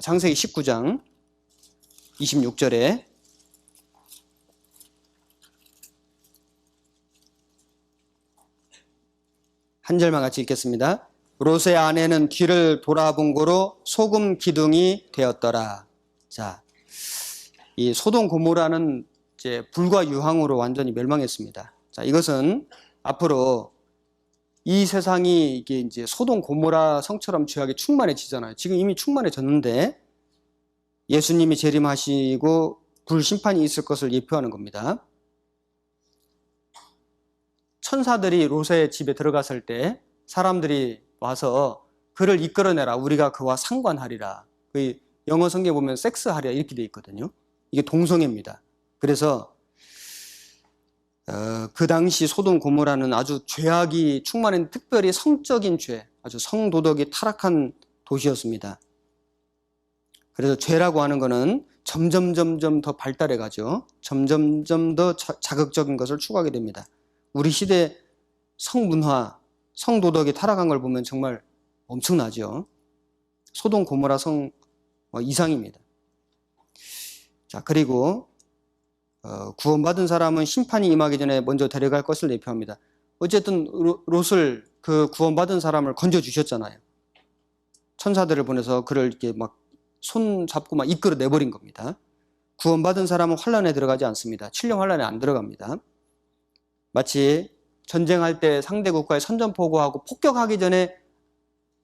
창세기 19장 26절에 한 절만 같이 읽겠습니다. 롯의 아내는 뒤를 돌아본 고로 소금 기둥이 되었더라. 자, 이 소돔 고모라는 이제 불과 유황으로 완전히 멸망했습니다. 자, 이것은 앞으로 이 세상이 이게 이제 소돔 고모라 성처럼 죄악에 충만해지잖아요. 지금 이미 충만해졌는데 예수님이 재림하시고 불 심판이 있을 것을 예표하는 겁니다. 천사들이 롯의 집에 들어갔을 때 사람들이 와서 그를 이끌어내라. 우리가 그와 상관하리라. 그 영어 성경에 보면 섹스하리라 이렇게 돼 있거든요. 이게 동성애입니다. 그래서 어, 그 당시 소돔 고모라는 아주 죄악이 충만한 특별히 성적인 죄, 아주 성도덕이 타락한 도시였습니다. 그래서 죄라고 하는 것은 점점 점점 더 발달해 가죠. 점점 점 더 자, 자극적인 것을 추구하게 됩니다. 우리 시대 성문화, 성도덕이 타락한 걸 보면 정말 엄청나죠. 소돔 고모라 성 어, 이상입니다. 자, 그리고 어, 구원받은 사람은 심판이 임하기 전에 먼저 데려갈 것을 예표합니다. 어쨌든 로- 롯을 그 구원받은 사람을 건져 주셨잖아요. 천사들을 보내서 그를 이렇게 막 손 잡고 막 이끌어 내버린 겁니다. 구원받은 사람은 환란에 들어가지 않습니다. 7년 환란에 안 들어갑니다. 마치 전쟁할 때 상대 국가에 선전포고하고 폭격하기 전에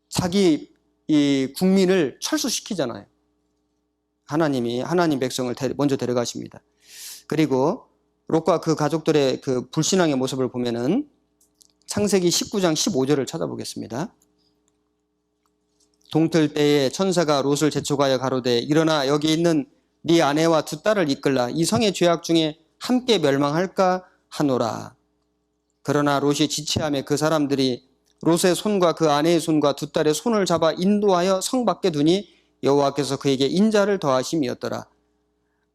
자기 이 국민을 철수시키잖아요. 하나님이 하나님 백성을 데- 먼저 데려가십니다. 그리고 롯과 그 가족들의 그 불신앙의 모습을 보면은 창세기 19장 15절을 찾아보겠습니다. 동틀 때에 천사가 롯을 재촉하여 가로되 일어나 여기 있는 네 아내와 두 딸을 이끌라 이 성의 죄악 중에 함께 멸망할까 하노라. 그러나 롯이 지체함에 그 사람들이 롯의 손과 그 아내의 손과 두 딸의 손을 잡아 인도하여 성 밖에 두니 여호와께서 그에게 인자를 더하심이었더라.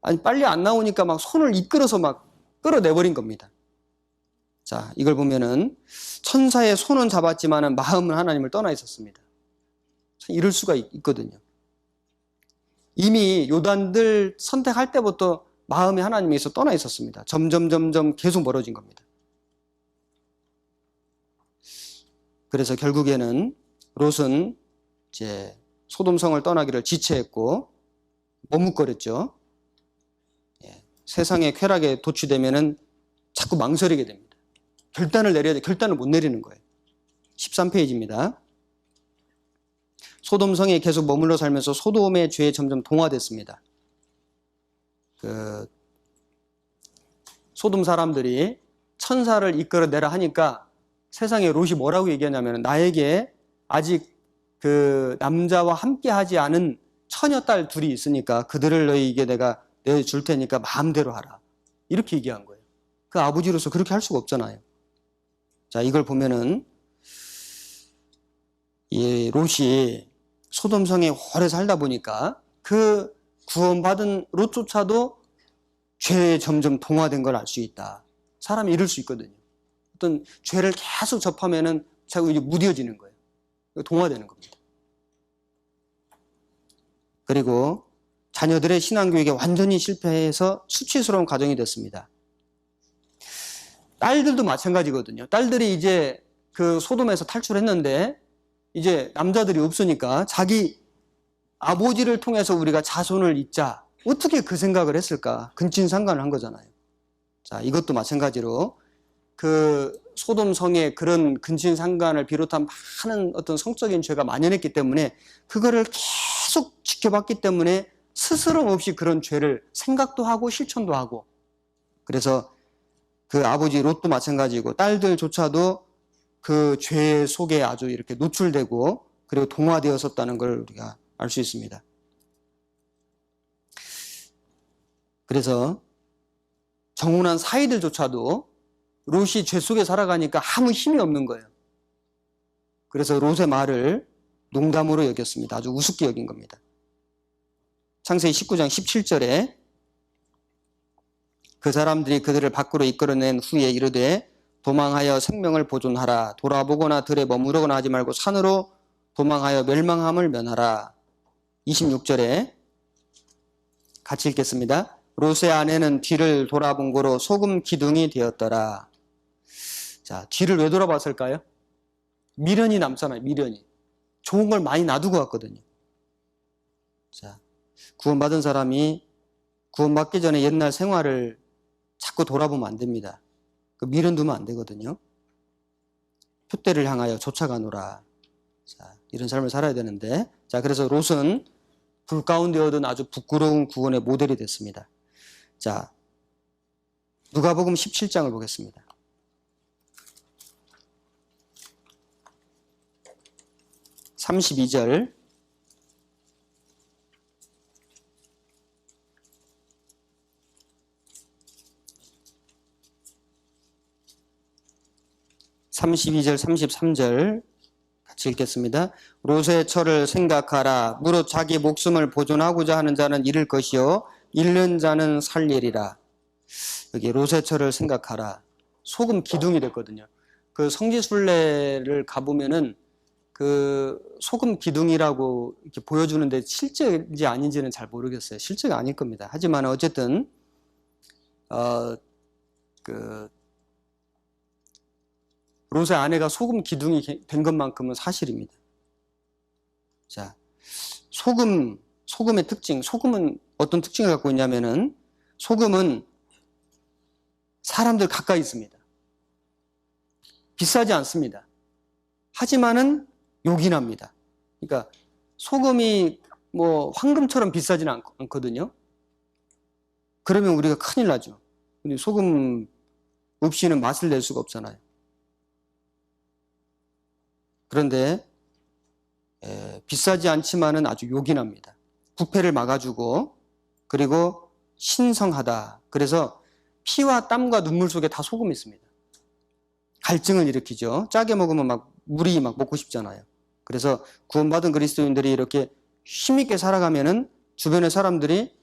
아니 빨리 안 나오니까 막 손을 이끌어서 막 끌어내버린 겁니다. 자 이걸 보면은 천사의 손은 잡았지만은 마음은 하나님을 떠나 있었습니다. 참 이럴 수가 있- 있거든요. 이미 요단들 선택할 때부터 마음이 하나님에서 떠나 있었습니다. 점점 점점 계속 멀어진 겁니다. 그래서 결국에는 롯은 이제 소돔성을 떠나기를 지체했고 머뭇거렸죠. 예, 세상의 쾌락에 도취되면은 자꾸 망설이게 됩니다. 결단을 내려야 돼. 결단을 못 내리는 거예요. 13페이지입니다. 소돔성에 계속 머물러 살면서 소돔의 죄에 점점 동화됐습니다. 그 소돔 사람들이 천사를 이끌어내라 하니까 세상에 롯이 뭐라고 얘기하냐면 나에게 아직 그 남자와 함께 하지 않은 처녀 딸 둘이 있으니까 그들을 너희에게 내가 내 줄 테니까 마음대로 하라. 이렇게 얘기한 거예요. 그 아버지로서 그렇게 할 수가 없잖아요. 자, 이걸 보면은 이 롯이 소돔성에 오래 살다 보니까 그 구원받은 롯조차도 죄에 점점 동화된 걸 알 수 있다. 사람이 이럴 수 있거든요. 어떤 죄를 계속 접하면은 자꾸 이제 무뎌지는 거예요. 동화되는 겁니다. 그리고 자녀들의 신앙교육에 완전히 실패해서 수치스러운 가정이 됐습니다. 딸들도 마찬가지거든요. 딸들이 이제 그 소돔에서 탈출했는데 이제 남자들이 없으니까 자기 아버지를 통해서 우리가 자손을 잇자. 어떻게 그 생각을 했을까? 근친상간을 한 거잖아요. 자, 이것도 마찬가지로 그 소돔 성에 그런 근친상간을 비롯한 많은 어떤 성적인 죄가 만연했기 때문에 그거를 계속 지켜봤기 때문에 스스럼 없이 그런 죄를 생각도 하고 실천도 하고 그래서 그 아버지 롯도 마찬가지고 딸들조차도 그 죄 속에 아주 이렇게 노출되고 그리고 동화되었었다는 걸 우리가 알 수 있습니다. 그래서 정혼한 사이들조차도 롯이 죄 속에 살아가니까 아무 힘이 없는 거예요. 그래서 롯의 말을 농담으로 여겼습니다. 아주 우습게 여긴 겁니다. 창세기 19장 17절에 그 사람들이 그들을 밖으로 이끌어낸 후에 이르되 도망하여 생명을 보존하라 돌아보거나 들에 머무르거나 하지 말고 산으로 도망하여 멸망함을 면하라 26절에 같이 읽겠습니다. 롯의 아내는 뒤를 돌아본 거로 소금 기둥이 되었더라. 자, 뒤를 왜 돌아봤을까요? 미련이 남잖아요, 미련이. 좋은 걸 많이 놔두고 왔거든요. 자, 구원받은 사람이 구원받기 전에 옛날 생활을 자꾸 돌아보면 안 됩니다. 그 미련 두면 안 되거든요. 표대를 향하여 쫓아가노라. 자, 이런 삶을 살아야 되는데. 자, 그래서 롯은 불 가운데 얻은 아주 부끄러운 구원의 모델이 됐습니다. 자, 누가복음 17장을 보겠습니다. 삼십이 절 삼십이 절 삼십삼 절 같이 읽겠습니다. 롯의 철을 생각하라. 무릇 자기 목숨을 보존하고자 하는 자는 잃을 것이요 잃는 자는 살리리라. 여기 롯의 철을 생각하라. 소금 기둥이 됐거든요. 그 성지순례를 가보면은 그 소금 기둥이라고 이렇게 보여주는데 실제인지 아닌지는 잘 모르겠어요. 실제가 아닐 겁니다. 하지만 어쨌든 어 그 롯의 아내가 소금 기둥이 된 것만큼은 사실입니다. 자, 소금, 소금의 특징, 소금은 어떤 특징을 갖고 있냐면은 소금은 사람들 가까이 있습니다. 비싸지 않습니다. 하지만은 요긴합니다. 그러니까 소금이 뭐 황금처럼 비싸지는 않, 않거든요. 그러면 우리가 큰일 나죠. 소금 없이는 맛을 낼 수가 없잖아요. 그런데 에, 비싸지 않지만은 아주 요긴합니다. 부패를 막아주고 그리고 신성하다. 그래서 피와 땀과 눈물 속에 다 소금이 있습니다. 갈증을 일으키죠. 짜게 먹으면 막 물이 막 먹고 싶잖아요. 그래서 구원받은 그리스도인들이 이렇게 힘있게 살아가면은 주변의 사람들이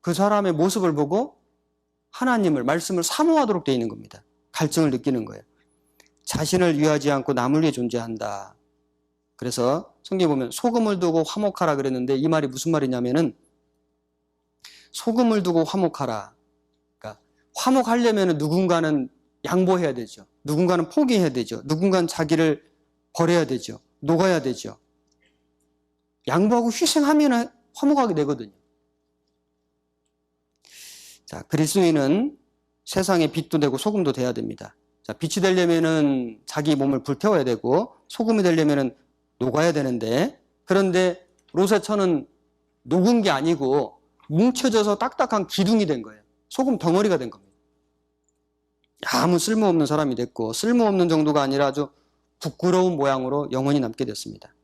그 사람의 모습을 보고 하나님을 말씀을 사모하도록 되어 있는 겁니다. 갈증을 느끼는 거예요. 자신을 위하지 않고 남을 위해 존재한다. 그래서 성경에 보면 소금을 두고 화목하라 그랬는데 이 말이 무슨 말이냐면은 소금을 두고 화목하라. 그러니까 화목하려면 누군가는 양보해야 되죠. 누군가는 포기해야 되죠. 누군가는 자기를 버려야 되죠. 녹아야 되죠. 양보하고 희생하면 화목하게 되거든요. 자, 그리스도인은 세상의 빛도 되고 소금도 돼야 됩니다. 자, 빛이 되려면은 자기 몸을 불태워야 되고 소금이 되려면은 녹아야 되는데 그런데 롯의 천은 녹은 게 아니고 뭉쳐져서 딱딱한 기둥이 된 거예요. 소금 덩어리가 된 겁니다. 아무 쓸모없는 사람이 됐고 쓸모없는 정도가 아니라 아주 부끄러운 모양으로 영원히 남게 됐습니다.